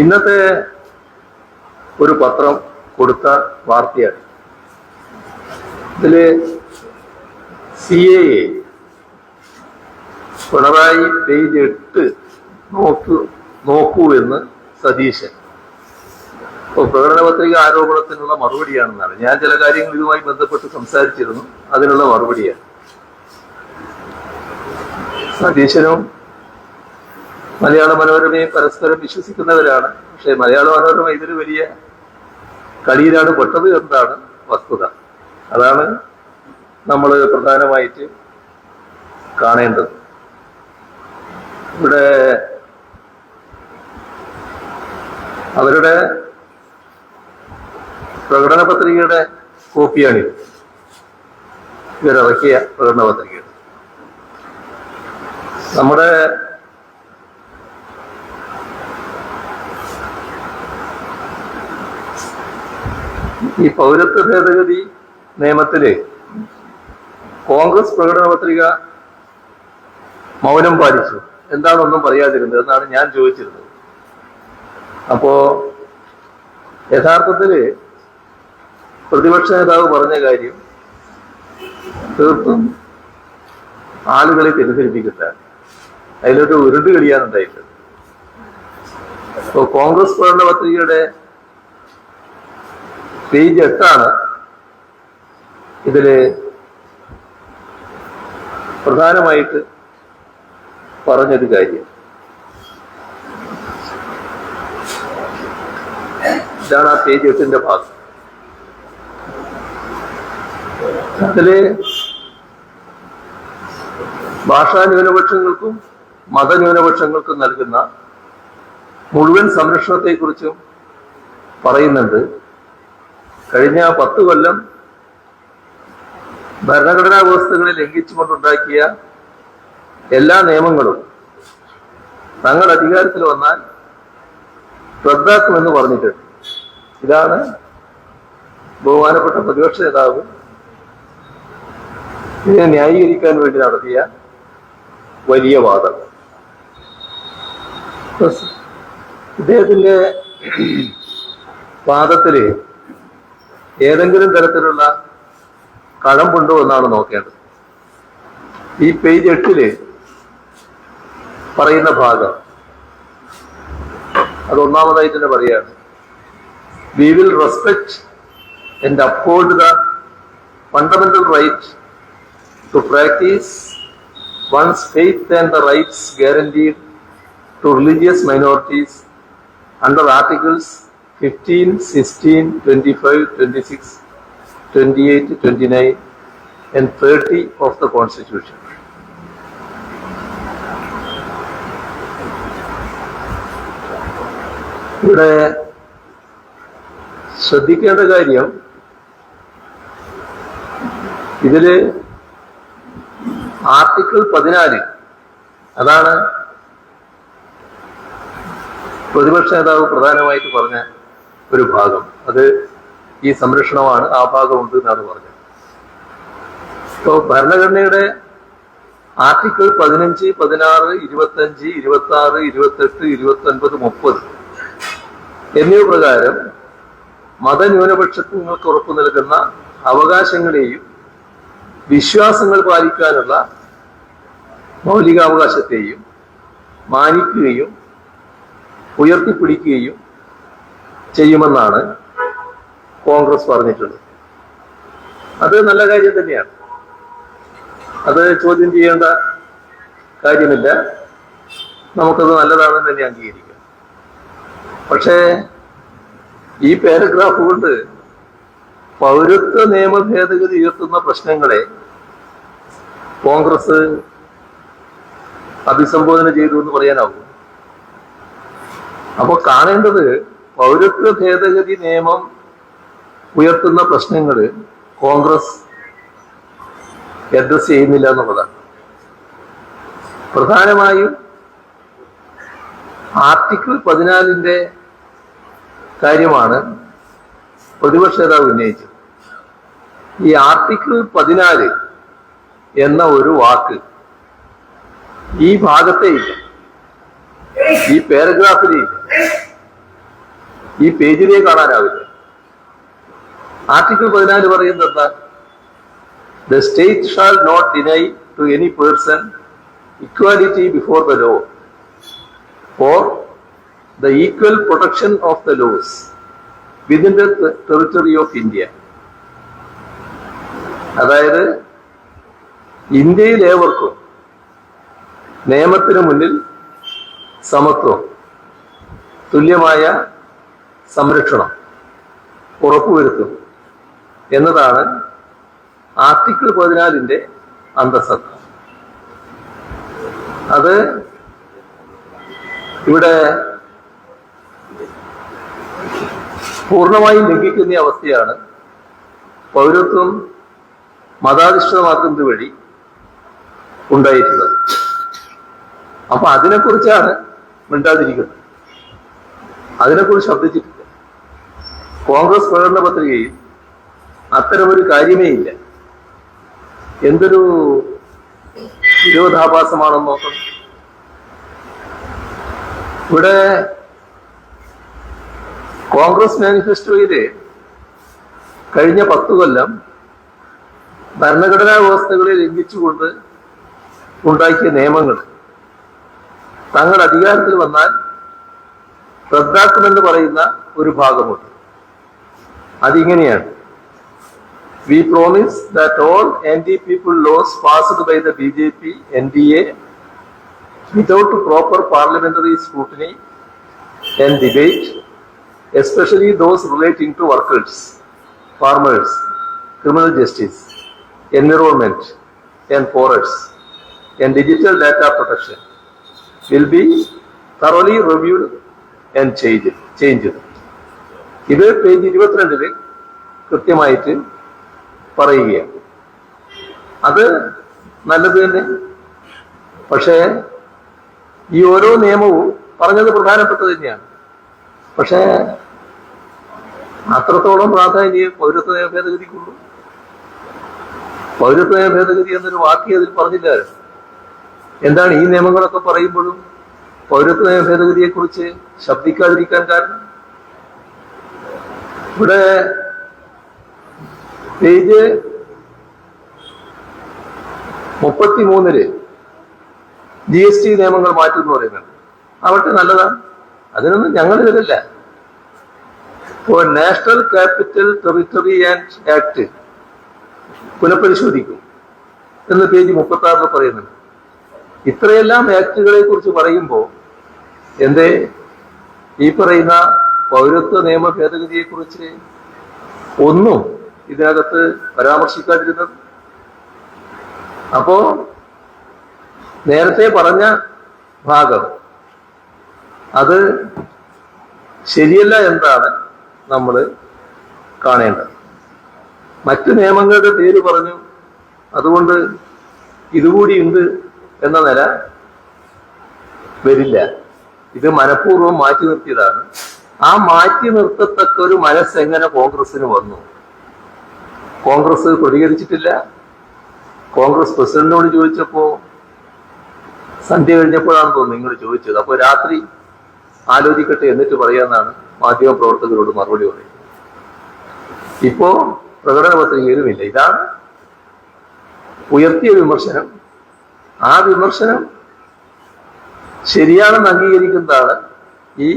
ഇന്നത്തെ ഒരു പത്രം കൊടുത്ത വാർത്തയാണ്. ഇതിൽ സി എ പിണറായി പേജ് എട്ട് നോക്കൂ നോക്കൂ എന്ന് സതീശൻ. അപ്പോൾ പ്രകടന പത്രിക ആരോപണത്തിനുള്ള മറുപടിയാണെന്നാണ്. ഞാൻ ചില കാര്യങ്ങൾ ഇതുമായി ബന്ധപ്പെട്ട് സംസാരിച്ചിരുന്നു. അതിനുള്ള മറുപടിയാണ്. സതീശനും മലയാള മനോരമയെ പരസ്പരം വിശ്വസിക്കുന്നവരാണ്. പക്ഷെ മലയാള മനോരമ ഇതൊരു വലിയ കളിയിലാണ് പെട്ടത് എന്നതാണ് വസ്തുത. അതാണ് നമ്മൾ പ്രധാനമായിട്ട് കാണേണ്ടത്. ഇവിടെ അവരുടെ പ്രകടന പത്രികയുടെ കോപ്പിയാണ് ഇവരിറക്കിയ പ്രകടന പത്രികയുടെ നമ്മുടെ ഈ പൗരത്വ ഭേദഗതി നിയമത്തിൽ കോൺഗ്രസ് പ്രകടന പത്രിക മൗനം പാലിച്ചു. എന്താണൊന്നും പറയാതിരുന്നത് എന്നാണ് ഞാൻ ചോദിച്ചിരുന്നത്. അപ്പോ യഥാർത്ഥത്തിൽ പ്രതിപക്ഷ നേതാവ് പറഞ്ഞ കാര്യം തീർത്തും ആളുകളെ തെറ്റിദ്ധരിപ്പിക്കില്ല അതിലൊരു ഉരുണ്ട് കളിയാണ് ഉണ്ടായിട്ടുള്ളത് അപ്പോ കോൺഗ്രസ് പ്രകടന പത്രികയുടെ പേജ് എട്ടാണ് ഇതിൽ പ്രധാനമായിട്ട് പറഞ്ഞൊരു കാര്യം. ഇതാണ് ആ പേജ് എട്ടിന്റെ ഭാഗം. അതിൽ ഭാഷാ ന്യൂനപക്ഷങ്ങൾക്കും മതന്യൂനപക്ഷങ്ങൾക്കും നൽകുന്ന മുഴുവൻ സംരക്ഷണത്തെക്കുറിച്ചും പറയുന്നുണ്ട്. കഴിഞ്ഞ പത്ത് കൊല്ലം ഭരണഘടനാ വ്യവസ്ഥകളെ ലംഘിച്ചുകൊണ്ടുണ്ടാക്കിയ എല്ലാ നിയമങ്ങളും തങ്ങൾ അധികാരത്തിൽ വന്നാൽ റദ്ദാക്കുമെന്ന് പറഞ്ഞിട്ടുണ്ട് ഇതാണ് ബഹുമാനപ്പെട്ട പ്രതിപക്ഷ നേതാവ് ഇതിനെ ന്യായീകരിക്കാൻ വേണ്ടി നടത്തിയ വലിയ വാദം. ഇദ്ദേഹത്തിന്റെ വാദത്തിൽ ഏതെങ്കിലും തരത്തിലുള്ള കഴമ്പുണ്ടോ എന്നാണ് നോക്കേണ്ടത്. ഈ പേജ് എട്ടിൽ പറയുന്ന ഭാഗം. അത് ഒന്നാമതായി തന്നെ പറയാണ് we will respect and uphold the fundamental right to practise one's faith and the rights guaranteed to religious minorities under five 15, 16, 25, 26, 28, 29, and 30 of the Constitution. ഇവിടെ ശ്രദ്ധിക്കേണ്ട കാര്യം ഇതിൽ ആർട്ടിക്കിൾ പതിനാല് അതാണ് പ്രതിപക്ഷ നേതാവ് പ്രധാനമായിട്ട് പറഞ്ഞ ഒരു ഭാഗം. അത് ഈ സംരക്ഷണമാണ് ആ ഭാഗമുണ്ട് എന്നാണ് പറഞ്ഞത്. ഇപ്പോ ഭരണഘടനയുടെ ആർട്ടിക്കിൾ പതിനഞ്ച് പതിനാറ് ഇരുപത്തഞ്ച് ഇരുപത്തി ആറ് ഇരുപത്തെട്ട് ഇരുപത്തി ഒൻപത് മുപ്പത് എന്നിവ പ്രകാരം മതന്യൂനപക്ഷങ്ങൾക്ക് ഉറപ്പു നൽകുന്ന അവകാശങ്ങളെയും വിശ്വാസങ്ങൾ പാലിക്കാനുള്ള മൗലികാവകാശത്തെയും മാനിക്കുകയും ഉയർത്തിപ്പിടിക്കുകയും ചെയ്യുമെന്നാണ് കോൺഗ്രസ് പറഞ്ഞിട്ടുള്ളത്. അത് നല്ല കാര്യം തന്നെയാണ്. അത് ചോദ്യം ചെയ്യേണ്ട കാര്യമില്ല. നമുക്കത് നല്ലതാണെന്ന് തന്നെ അംഗീകരിക്കാം. പക്ഷേ ഈ പാരഗ്രാഫ് കൊണ്ട് പൗരത്വ നിയമ ഭേദഗതി ഉയർത്തുന്ന പ്രശ്നങ്ങളെ കോൺഗ്രസ് അഭിസംബോധന ചെയ്തു എന്ന് പറയാനാവും. അപ്പോൾ കാണേണ്ടത് പൗരത്വ ഭേദഗതി നിയമം ഉയർത്തുന്ന പ്രശ്നങ്ങൾ കോൺഗ്രസ് അഡ്രസ് ചെയ്യുന്നില്ല എന്നുള്ളതാണ്. പ്രധാനമായും ആർട്ടിക്കിൾ പതിനാലിന്റെ കാര്യമാണ് പ്രതിപക്ഷ നേതാവ് ഉന്നയിച്ചത്. ഈ ആർട്ടിക്കിൾ പതിനാല് എന്ന ഒരു വാക്ക് ഈ ഭാഗത്തെ ഇല്ല. ഈ പാരഗ്രാഫിലില്ല ഈ പേജിലേ കാണാനാവില്ല? ആർട്ടിക്കിൾ പതിനാല് പറയുന്നത് എന്താ? The state shall not deny to any person equality before the law for the equal protection of the laws within the territory of India അതായത് ഇന്ത്യയിൽ ഏവർക്കും നിയമത്തിന് മുന്നിൽ സമത്വം തുല്യമായ സംരക്ഷണം ഉറപ്പുവരുത്തും എന്നതാണ് ആർട്ടിക്കിൾ പതിനാലിന്റെ അന്തസത്ത അത് ഇവിടെ പൂർണമായും ലംഘിക്കുന്ന അവസ്ഥയാണ് പൗരത്വം മതാധിഷ്ഠിതമാക്കുന്നത് വഴി ഉണ്ടായിട്ടുള്ളത്. അപ്പൊ അതിനെക്കുറിച്ചാണ് മിണ്ടാതിരിക്കുന്നത്. അതിനെക്കുറിച്ച് ശബ്ദിച്ചിട്ടില്ല കോൺഗ്രസ് പ്രകടന പത്രികയിൽ അത്തരമൊരു കാര്യമേ ഇല്ല. എന്തൊരു വിരോധാഭാസമാണെന്ന് നോക്കണം. ഇവിടെ കോൺഗ്രസ് മാനിഫെസ്റ്റോയിൽ കഴിഞ്ഞ പത്തു കൊല്ലം ഭരണഘടനാ വ്യവസ്ഥകളെ ലംഘിച്ചുകൊണ്ട് ഉണ്ടാക്കിയ നിയമങ്ങൾ തങ്ങൾ അധികാരത്തിൽ വന്നാൽ റദ്ദാക്കുമെന്ന് പറയുന്ന ഒരു ഭാഗമുണ്ട്. അതിങ്ങനെയാണ് we promise that all anti people laws passed by the B J P N D A without proper parliamentary scrutiny and debate, especially those relating to workers, farmers, criminal justice, environment, and forests, and digital data protection, will be thoroughly reviewed and changed. changed. ഇത് page ഇരുപത്തിരണ്ടിൽ കൃത്യമായിട്ട് പറയുകയാണ്. അത് നല്ലത് തന്നെ. പക്ഷേ ഈ ഓരോ നിയമവും പറഞ്ഞത് പ്രധാനപ്പെട്ടത് തന്നെയാണ്. പക്ഷേ അത്രത്തോളം പ്രാധാന്യം പൗരത്വ നിയമ ഭേദഗതിക്കുള്ളൂ പൗരത്വ നിയമ ഭേദഗതി എന്നൊരു വാക്ക് അതിൽ പറഞ്ഞില്ലായിരുന്നു എന്താണ് ഈ നിയമങ്ങളൊക്കെ പറയുമ്പോഴും പൗരത്വ നിയമ ഭേദഗതിയെക്കുറിച്ച് ശബ്ദിക്കാതിരിക്കാൻ കാരണം? ഇവിടെ പേജ് മുപ്പത്തിമൂന്നിൽ ജി എസ് ടി നിയമങ്ങൾ മാറ്റുമെന്ന് പറയുന്നുണ്ട്. ആവട്ടെ നല്ലതാണ് അതിനൊന്നും ഞങ്ങൾ ഇതിലല്ല ഇപ്പോൾ national capital territory and act പുനഃപരിശോധിക്കും എന്ന് പേജ് മുപ്പത്തി ആറിൽ പറയുന്നുണ്ട്. ഇത്രയെല്ലാം ആക്ടുകളെ കുറിച്ച് പറയുമ്പോൾ എന്തേ? ഈ പറയുന്ന പൗരത്വ നിയമ ഭേദഗതിയെ കുറിച്ച് ഒന്നും ഇതിനകത്ത് പരാമർശിക്കാതിരുന്നത് അപ്പോ നേരത്തെ പറഞ്ഞ ഭാഗം അത് ശരിയല്ല എന്നാണ് നമ്മൾ കാണേണ്ടത്. മറ്റു നിയമങ്ങളുടെ പേര് പറഞ്ഞു. അതുകൊണ്ട് ഇതുകൂടി ഉണ്ട് എന്ന നില വരില്ല. ഇത് മനഃപൂർവം മാറ്റി നിർത്തിയതാണ് ആ മാറ്റി നിർത്തത്തക്ക ഒരു മനസ്സ് എങ്ങനെ കോൺഗ്രസിന് വന്നു? കോൺഗ്രസ് പ്രതികരിച്ചിട്ടില്ല. കോൺഗ്രസ് പ്രസിഡന്റിനോട് ചോദിച്ചപ്പോ സന്ധ്യ കഴിഞ്ഞപ്പോഴാണ് തോന്നുന്നു നിങ്ങൾ ചോദിച്ചത്. അപ്പോൾ രാത്രി ആലോചിക്കട്ടെ എന്നിട്ട് പറയാന്നാണ് മാധ്യമ പ്രവർത്തകരോട് മറുപടി പറയുന്നത്. ഇപ്പോ പ്രകടന പത്രികയിലുമില്ല. ഇതാണ് ഉയർത്തിയ വിമർശനം. ആ വിമർശനം ശരിയാണെന്ന് അംഗീകരിക്കുന്നതാണ് ഈ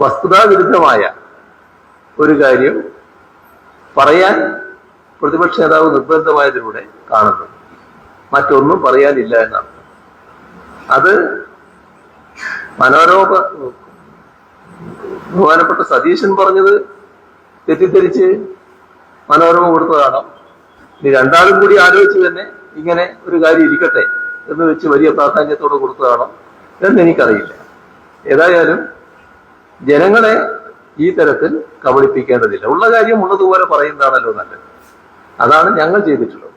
വസ്തുതാവിരുദ്ധമായ ഒരു കാര്യം പറയാൻ പ്രതിപക്ഷ നേതാവ് നിർബന്ധമായതിലൂടെ കാണുന്നു. മറ്റൊന്നും പറയാനില്ല എന്നാണ്. അത് മനോരമ ബഹുമാനപ്പെട്ട സതീശൻ പറഞ്ഞത് തെറ്റിദ്ധരിച്ച് മനോരമ കൊടുത്തതാണോ? ഇനി രണ്ടാളും കൂടി ആലോചിച്ച് തന്നെ ഇങ്ങനെ ഒരു കാര്യം ഇരിക്കട്ടെ എന്ന് വെച്ച് വലിയ പ്രാധാന്യത്തോടെ കൊടുത്തതാണോ? എന്നെനിക്കറിയില്ല ഏതായാലും ജനങ്ങളെ ഈ തരത്തിൽ കബളിപ്പിക്കേണ്ടതില്ല. ഉള്ള കാര്യം ഉള്ളതുപോലെ പറയുന്നതാണല്ലോ നല്ലത്. അതാണ് ഞങ്ങൾ ചെയ്തിട്ടുള്ളത്.